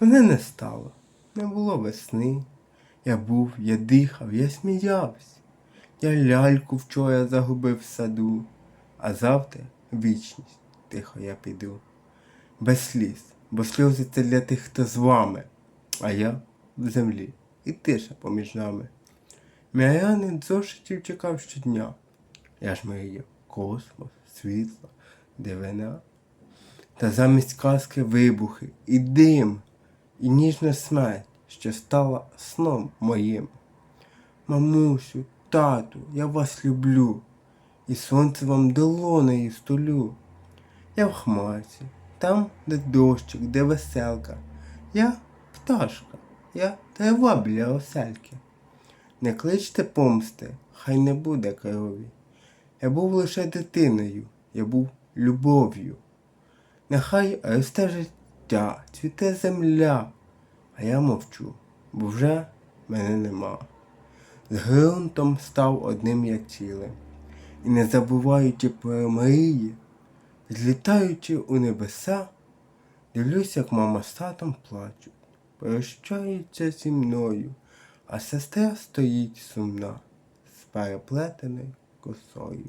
Мене не стало, не було весни. Я був, я дихав, я сміявся. Я ляльку вчора загубив в саду, а завтра вічність тихо я піду. Без сліз, бо сльози це для тих, хто з вами, а я в землі і тиша поміж нами. Мірянин зошитів чекав щодня. Я ж мріяв космос, світло, дивина. Та замість казки вибухи і дим, і ніжна смерть, що стала сном моїм. Мамусю, тату, я вас люблю, і сонце вам долонею столю. Я в хмарці, там, де дощик, де веселка. Я пташка, я трава біля осельки. Не кличте помсти, хай не буде крові. Я був лише дитиною, я був любов'ю. Нехай росте цвіте земля, а я мовчу, бо вже мене нема. З ґрунтом став одним я цілим, і не забуваючи про мрії, злітаючи у небеса, дивлюсь, як мама з татом плачуть, прощаються зі мною, а сестра стоїть сумна з переплетеною косою.